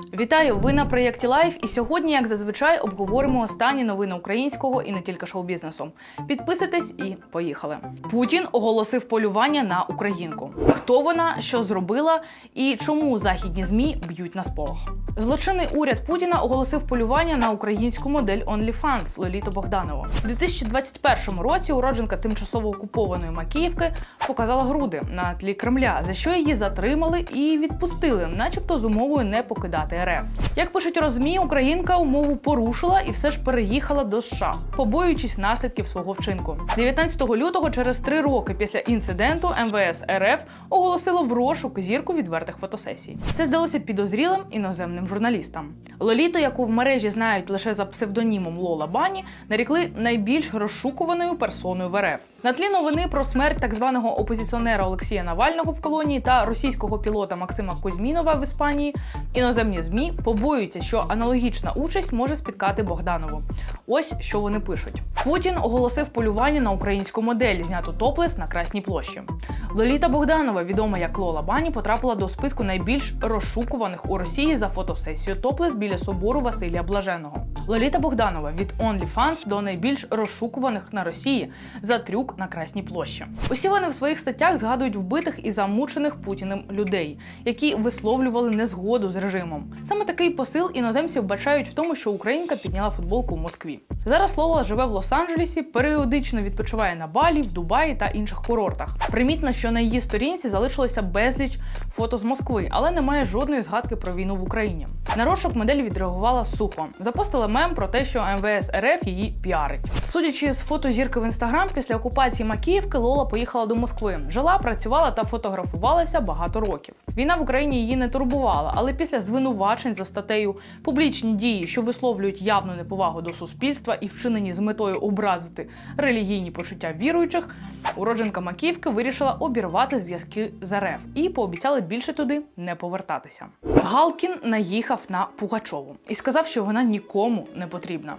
Вітаю! Ви на проєкті Лайф. І сьогодні, як зазвичай, обговоримо останні новини українського і не тільки шоу-бізнесу. Підписуйтесь і поїхали. Путін оголосив полювання на українку. Хто вона, що зробила і чому західні змі б'ють на сполох? Злочинний уряд Путіна оголосив полювання на українську модель OnlyFans Лоліту Богданову. У 2021 році уродженка тимчасово окупованої Макіївки показала груди на тлі Кремля, за що її затримали і відпустили, начебто з умовою не покидати РФ. Як пишуть розмі, українка умову порушила і все ж переїхала до США, побоюючись наслідків свого вчинку. 19 лютого, через три роки після інциденту, МВС РФ оголосило в розшук зірку відвертих фотосесій. Це здалося підозрілим іноземним журналістам. Лоліту, яку в мережі знають лише за псевдонімом Лола Бані, нарікли найбільш розшукуваною персоною в РФ. На тлі новини про смерть так званого опозиціонера Олексія Навального в колонії та російського пілота Максима Кузьмінова в Іспанії іноземні змі побоюються, що аналогічна участь може спіткати Богданову. Ось що вони пишуть: Путін оголосив полювання на українську модель, зняту топлес на Красній площі. Лоліта Богданова, відома як Лола Бані, потрапила до списку найбільш розшукуваних у Росії за фотосесію топлес біля собору Василія Блаженого. Лоліта Богданова від OnlyFans до найбільш розшукуваних на Росії за трюк на Красній площі. Усі вони в своїх статтях згадують вбитих і замучених Путіним людей, які висловлювали незгоду з режимом. Саме такий посил іноземці вбачають в тому, що Українка підняла футболку в Москві. Зараз Лола живе в Лос-Анджелесі, періодично відпочиває на Балі, в Дубаї та інших курортах. Примітно, що на її сторінці залишилося безліч фото з Москви, але немає жодної згадки про війну в Україні. На розшук модель відреагувала сухо. Запостила мем про те, що МВС РФ її піарить. Судячи з фото зірки в інстаграм, після окупації Макіївки Лола поїхала до Москви. Жила, працювала та фотографувалася багато років. Війна в Україні її не турбувала, але після звинувачень за статтею публічні дії, що висловлюють явну неповагу до суспільства і вчинені з метою образити релігійні почуття віруючих, уродженка Макіївки вирішила обірвати зв'язки з РФ і пообіцяли більше туди не повертатися. Галкін наїхав на Пугачову і сказав, що вона нікому не потрібна.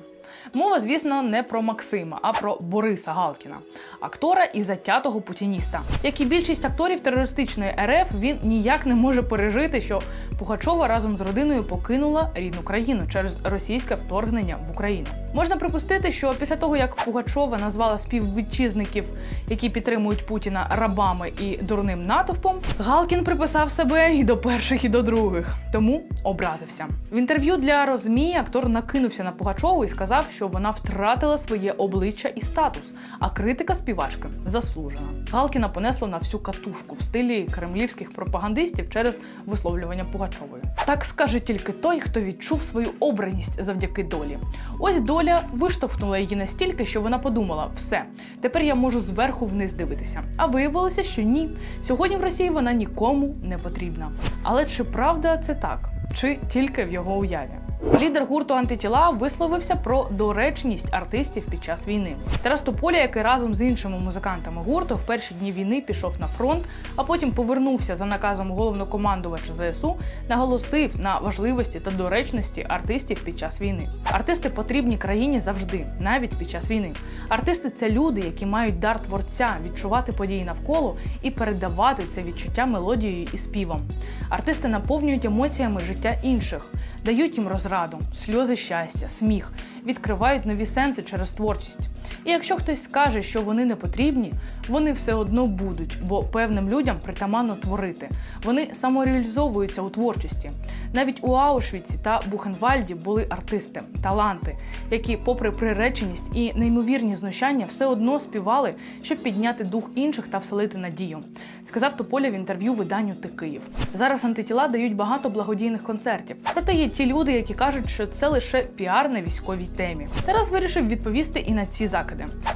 Мова, звісно, не про Максима, а про Бориса Галкіна, актора і затятого путініста. Як і більшість акторів терористичної РФ, він ніяк не може пережити, що Пугачова разом з родиною покинула рідну країну через російське вторгнення в Україну. Можна припустити, що після того, як Пугачова назвала співвітчизників, які підтримують Путіна рабами і дурним натовпом, Галкін приписав себе і до перших, і до других, тому образився. В інтерв'ю для Розмі актор накинувся на Пугачову і сказав, що вона втратила своє обличчя і статус, а критика співачки заслужена. Галкіна понесло на всю катушку в стилі кремлівських пропагандистів через висловлювання Пугачової. Так скаже тільки той, хто відчув свою обраність завдяки долі. Ось доля виштовхнула її настільки, що вона подумала: все, тепер я можу зверху вниз дивитися. А виявилося, що ні. Сьогодні в Росії вона нікому не потрібна. Але чи правда це так? Чи тільки в його уяві? Лідер гурту антитіла висловився про доречність артистів під час війни. Тарас Тополя, який разом з іншими музикантами гурту в перші дні війни пішов на фронт, а потім повернувся за наказом головнокомандувача ЗСУ, наголосив на важливості та доречності артистів під час війни. Артисти потрібні країні завжди, навіть під час війни. Артисти це люди, які мають дар творця відчувати події навколо і передавати це відчуття мелодією і співом. Артисти наповнюють емоціями життя інших, дають їм розраду, сльози щастя, сміх, відкривають нові сенси через творчість. І якщо хтось скаже, що вони не потрібні, вони все одно будуть, бо певним людям притаманно творити. Вони самореалізовуються у творчості. Навіть у Аушвіці та Бухенвальді були артисти, таланти, які, попри приреченість і неймовірні знущання, все одно співали, щоб підняти дух інших та вселити надію. Сказав Тополя в інтерв'ю виданню Ти Київ. Зараз антитіла дають багато благодійних концертів. Проте є ті люди, які кажуть, що це лише піар на військовій темі. Тарас вирішив відповісти і на ці закиди.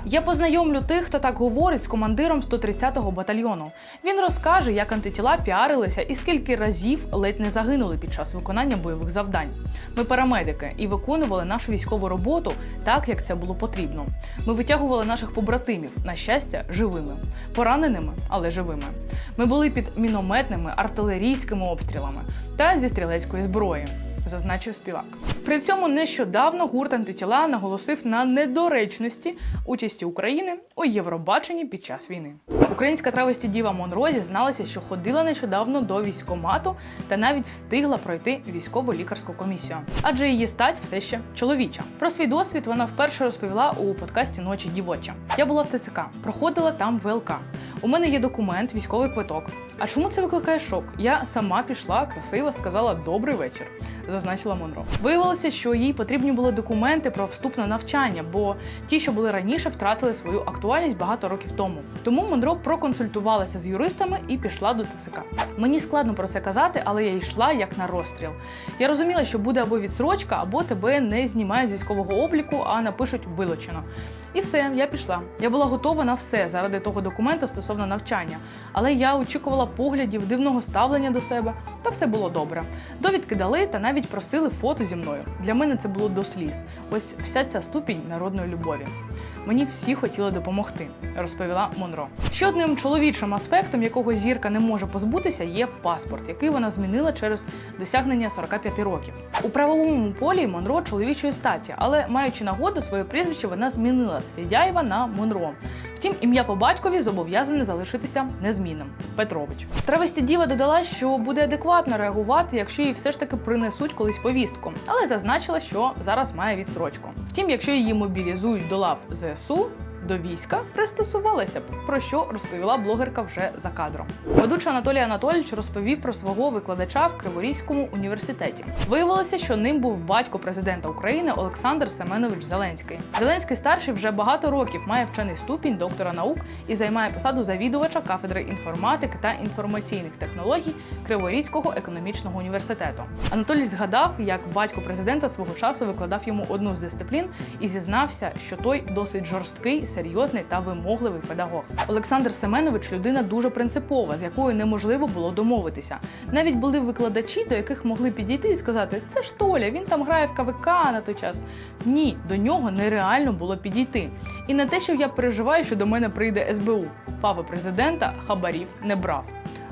Я познайомлю тих, хто так говорить з командиром 130-го батальйону. Він розкаже, як антитіла піарилися і скільки разів ледь не загинули під час виконання бойових завдань. Ми парамедики і виконували нашу військову роботу так, як це було потрібно. Ми витягували наших побратимів, на щастя, живими, пораненими, але живими. Ми були під мінометними артилерійськими обстрілами та зі стрілецької зброї. Зазначив співак. При цьому нещодавно гурт антитіла наголосив на недоречності участі України у Євробаченні під час війни. Українська травесті діва Монро зізналася, що ходила нещодавно до військкомату та навіть встигла пройти військово-лікарську комісію, адже її стать все ще чоловіча. Про свій досвід вона вперше розповіла у подкасті Ночі дівочі. Я була в ТЦК, проходила там ВЛК. У мене є документ, військовий квиток. А чому це викликає шок? Я сама пішла, красиво сказала добрий вечір, зазначила Монро. Виявилося, що їй потрібні були документи про вступ на навчання, бо ті, що були раніше, втратили свою актуальність багато років тому. Тому Монро проконсультувалася з юристами і пішла до ТСК. Мені складно про це казати, але я йшла як на розстріл. Я розуміла, що буде або відсрочка, або тебе не знімають з військового обліку, а напишуть вилучено. І все, я пішла. Я була готова на все заради того документу стосовно навчання, але я очікувала поглядів, дивного ставлення до себе, та все було добре. Довідки дали та навіть просили фото зі мною. Для мене це було до сліз. Ось вся ця ступінь народної любові. Мені всі хотіли допомогти, розповіла Монро. Ще одним чоловічим аспектом, якого зірка не може позбутися, є паспорт, який вона змінила через досягнення 45 років. У правовому полі Монро чоловічої статі, але маючи нагоду своє прізвище, вона змінила з Федяєва на Монро. Втім, ім'я по батькові зобов'язане залишитися незмінним Петрович. Травесті діва додала, що буде адекватно реагувати, якщо їй все ж таки принесуть колись повістку, але зазначила, що зараз має відстрочку. Втім, якщо її мобілізують до лав ЗСУ. До війська пристосувалася б, про що розповіла блогерка вже за кадром. Ведучий Анатолій Анатолійович розповів про свого викладача в Криворізькому університеті. Виявилося, що ним був батько президента України Олександр Семенович Зеленський. Зеленський старший вже багато років має вчений ступінь доктора наук і займає посаду завідувача кафедри інформатики та інформаційних технологій Криворізького економічного університету. Анатолій згадав, як батько президента свого часу викладав йому одну з дисциплін і зізнався, що той досить жорсткий, серйозний та вимогливий педагог. Олександр Семенович людина дуже принципова, з якою неможливо було домовитися. Навіть були викладачі, до яких могли підійти і сказати: це ж Толя, він там грає в КВК на той час. Ні, до нього нереально було підійти. І не те, що я переживаю, що до мене прийде СБУ. Папа президента хабарів не брав.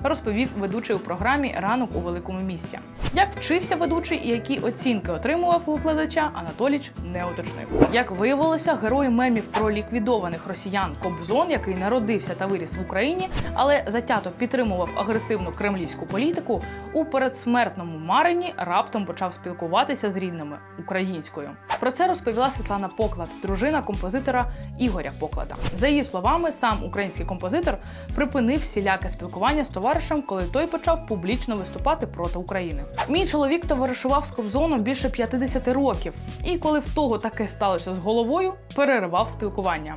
Розповів ведучий у програмі Ранок у великому місті. Як вчився ведучий і які оцінки отримував у викладача, Анатоліч не уточнив. Як виявилося, герой мемів про ліквідованих росіян Кобзон, який народився та виріс в Україні, але затято підтримував агресивну кремлівську політику, у передсмертному марині раптом почав спілкуватися з рідними українською. Про це розповіла Світлана Поклад, дружина композитора Ігоря Поклада. За її словами, сам український композитор припинив всіляке спілкування з товаришем, коли той почав публічно виступати проти України. Мій чоловік товаришував з Кобзоном більше 50 років, і коли в того таке сталося з головою, переривав спілкування.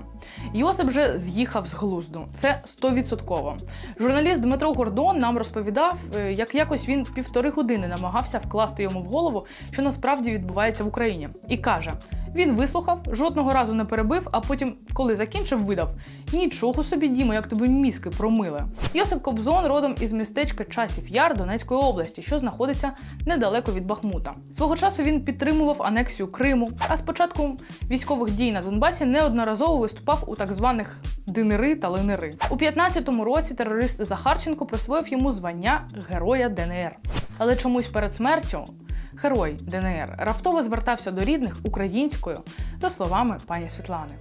Йосип же з'їхав з глузду. Це стовідсотково. Журналіст Дмитро Гордон нам розповідав, е, як якось він півтори години намагався вкласти йому в голову, що насправді відбувається в Україні, і каже. Він вислухав, жодного разу не перебив, а потім, коли закінчив, видав: Нічого собі, Дімо, як тобі мізки промили. Йосип Кобзон родом із містечка Часів Яр Донецької області, що знаходиться недалеко від Бахмута. Свого часу він підтримував анексію Криму, а з початку військових дій на Донбасі неодноразово виступав у так званих динери та линери. У 15-му році терорист Захарченко присвоїв йому звання Героя ДНР. Але чомусь перед смертю герой ДНР раптово звертався до рідних українською, за словами пані Світлани.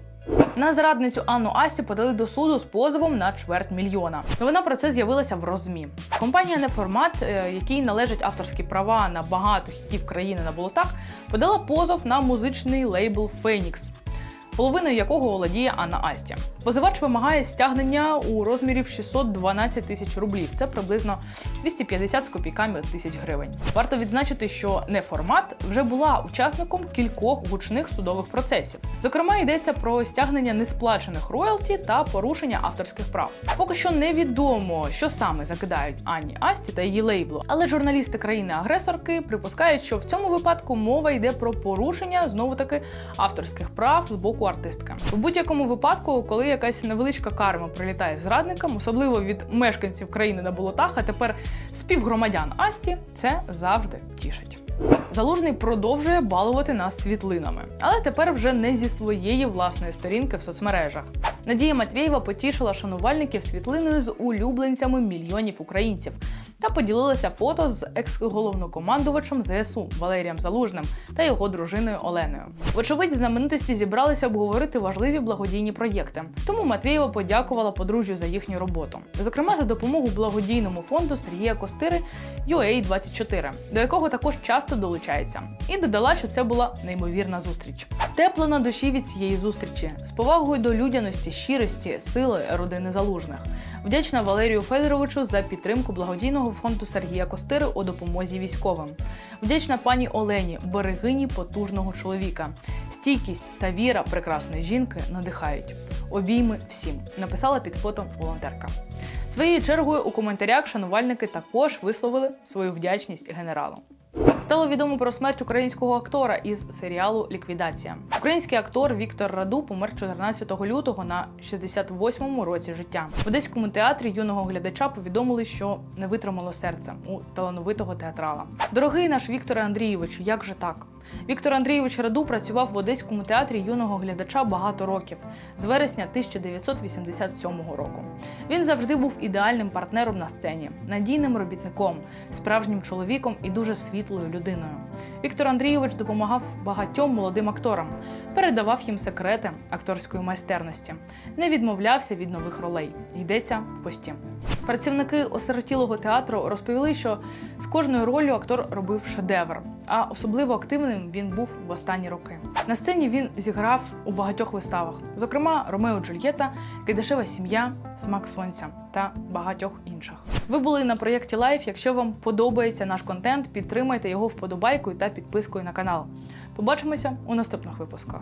На зрадницю Анну Асті подали до суду з позовом на чверть мільйона. Новина про це з'явилася в розмі. Компанія Неформат, е, якій належать авторські права на багато хітів країни на болотах, подала позов на музичний лейбл Фенікс. Половиною якого володіє Анна Асті. Позивач вимагає стягнення у розмірі в 612 тисяч рублів. Це приблизно 250 з копійками тисяч гривень. Варто відзначити, що неформат вже була учасником кількох гучних судових процесів. Зокрема, йдеться про стягнення несплачених роялті та порушення авторських прав. Поки що невідомо, що саме закидають Анні Асті та її лейблу, але журналісти країни-агресорки припускають, що в цьому випадку мова йде про порушення знову таки авторських прав з боку артистки. В будь-якому випадку, коли якась невеличка карма прилітає зрадникам, особливо від мешканців країни на болотах, а тепер співгромадян Асті, це завжди тішить. Залужний продовжує балувати нас світлинами, але тепер вже не зі своєї власної сторінки в соцмережах. Надія Матвєєва потішила шанувальників світлиною з улюбленцями мільйонів українців. Та поділилася фото з екс-головнокомандувачем ЗСУ Валерієм Залужним та його дружиною Оленою. Вочевидь, знаменитості зібралися обговорити важливі благодійні проєкти. Тому Матвієва подякувала подружжю за їхню роботу, зокрема за допомогу благодійному фонду Сергія Костири UA24, до якого також часто долучається, і додала, що це була неймовірна зустріч. Тепло на душі від цієї зустрічі з повагою до людяності, щирості, сили родини залужних. Вдячна Валерію Федоровичу за підтримку благодійного фонду Сергія Костири у допомозі військовим. Вдячна пані Олені, берегині потужного чоловіка. Стійкість та віра прекрасної жінки надихають. Обійми всім, написала під фото волонтерка. Своєю чергою у коментарях шанувальники також висловили свою вдячність генералу. Стало відомо про смерть українського актора із серіалу Ліквідація. Український актор Віктор Раду помер 14 лютого на 68-му році життя. В одеському театрі юного глядача повідомили, що не витримало серце у талановитого театрала. Дорогий наш Вікторе Андрійовичу, як же так? Віктор Андрійович Раду працював в одеському театрі юного глядача багато років з вересня 1987 року. Він завжди був ідеальним партнером на сцені, надійним робітником, справжнім чоловіком і дуже світлою людиною. Віктор Андрійович допомагав багатьом молодим акторам, передавав їм секрети акторської майстерності, не відмовлявся від нових ролей. Йдеться в пості. Працівники осиротілого театру розповіли, що з кожною роллю актор робив шедевр, а особливо активним він був в останні роки. На сцені він зіграв у багатьох виставах, зокрема Ромео Джульєта, Кайдашева сім'я, Смак сонця та багатьох інших. Ви були на проєкті Лайф. Якщо вам подобається наш контент, підтримайте його вподобайкою та підпискою на канал. Побачимося у наступних випусках.